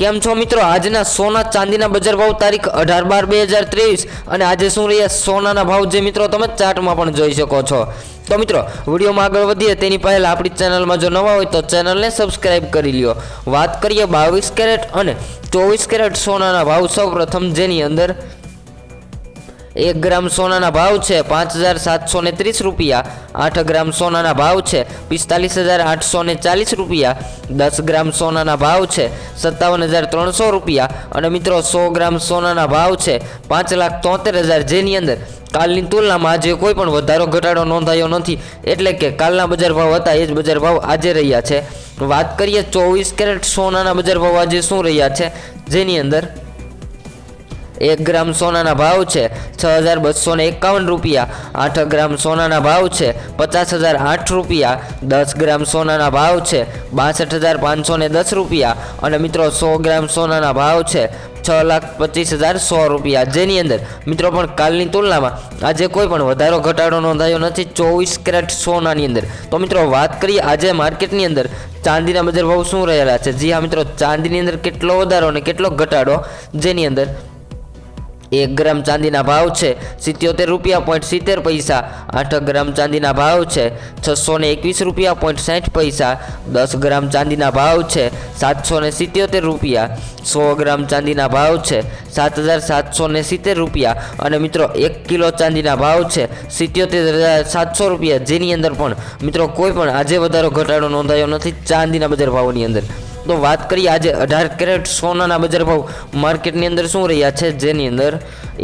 કેમ છો મિત્રો? આજના સોના ચાંદીના બજાર ભાવ તારીખ અઢાર બાર બે હજાર ત્રેવીસ અને આજે શું રહ્યા સોનાના ભાવ જે મિત્રો તમે ચાર્ટમાં પણ જોઈ શકો છો. તો મિત્રો, વિડીયોમાં આગળ વધીએ. તેની પહેલાં આપણી ચેનલમાં જો નવા હોય તો ચેનલને સબસ્ક્રાઇબ કરી લ્યો. વાત કરીએ બાવીસ કેરેટ અને ચોવીસ કેરેટ સોનાના ભાવ સૌ પ્રથમ જેની અંદર એક ગ્રામ સોનાના ભાવ છે પાંચ હજાર સાતસો ને ત્રીસ રૂપિયા, આઠ ગ્રામ સોનાના ભાવ છે પિસ્તાલીસ હજાર આઠસો ને ચાલીસ રૂપિયા, દસ ગ્રામ સોનાના ભાવ છે સત્તાવન હજાર ત્રણસો રૂપિયા અને મિત્રો સો ગ્રામ સોનાના ભાવ છે પાંચ લાખ તોતેર હજાર જેની અંદર. કાલની તુલનામાં આજે કોઈ પણ વધારો, ઘટાડો નોંધાયો નથી. એટલે કે કાલના બજાર ભાવ હતા, એ જ બજાર ભાવ આજે રહ્યા છે. વાત કરીએ ચોવીસ કેરેટ સોનાના બજાર ભાવ આજે શું રહ્યા છે? જેની અંદર એક ગ્રામ સોનાના ભાવ છે છ હજાર બસો એકાવન રૂપિયા. આઠ ગ્રામ સોનાના ભાવ છે પચાસ હજાર આઠ રૂપિયા. દસ ગ્રામ સોનાના ભાવ છે બાસઠ હજાર પાંચસો દસ રૂપિયા. અને મિત્રો સો ગ્રામ સોનાના ભાવ છે છ લાખ પચીસ હજાર સો રૂપિયા. જેની અંદર મિત્રો પણ કાલની તુલનામાં આજે કોઈ પણ વધારો, ઘટાડો નોંધાયો નથી ચોવીસ કેરેટ સોનાની અંદર. તો મિત્રો વાત કરીએ આજે માર્કેટની અંદર ચાંદીના બજાર ભાવ શું રહેલા છે? જી હા મિત્રો, ચાંદીની અંદર કેટલો વધારો અને કેટલો ઘટાડો? જેની અંદર એક ગ્રામ ચાંદીના ભાવ છે. સિત્યોતેર રૂપિયા પોઈન્ટ સિત્તેર પૈસા. આઠ ગ્રામ ચાંદીના ભાવ છે. છસો ને એકવીસ રૂપિયા પોઈન્ટ સાઠ પૈસા. દસ ગ્રામ ચાંદીના ભાવ છે. સાતસો ને સિત્યોતેર રૂપિયા. સો ગ્રામ ચાંદીના ભાવ છે. સાત હજાર સાતસો ને સિત્તેર રૂપિયા. અને મિત્રો, એક કિલો ચાંદીના ભાવ છે. સિત્યોતેર હજાર સાતસો રૂપિયા. જેની અંદર પણ મિત્રો, કોઈ પણ આજે વધારો ઘટાડો નોંધાયો નથી ચાંદીના બજાર ભાવની અંદર. તો વાત કરીએ આજે અઢાર કેરેટ સોનાના બજાર ભાવ. માર્કેટની અંદર શું રહ્યા છે? જેની અંદર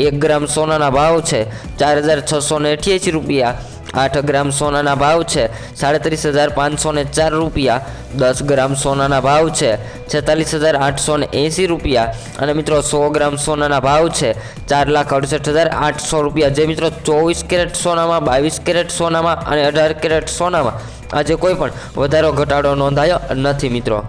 એક ગ્રામ સોનાના ભાવ છે ચાર હજાર છસો ને અઠ્યાસી રૂપિયા. આઠ ગ્રામ સોનાના ભાવ છે સાડત્રીસ હજાર પાંચસો ને ચાર રૂપિયા. દસ ગ્રામ સોનાના ભાવ છે છેતાલીસ હજાર આઠસો ને એંસી રૂપિયા. અને મિત્રો સો ગ્રામ સોનાના ભાવ છે ચાર લાખ અડસઠ હજાર આઠસો રૂપિયા. જે મિત્રો ચોવીસ કેરેટ સોનામાં, બાવીસ કેરેટ સોનામાં અને અઢાર કેરેટ સોનામાં આજે કોઈ પણ વધારો, ઘટાડો નોંધાયો નથી મિત્રો.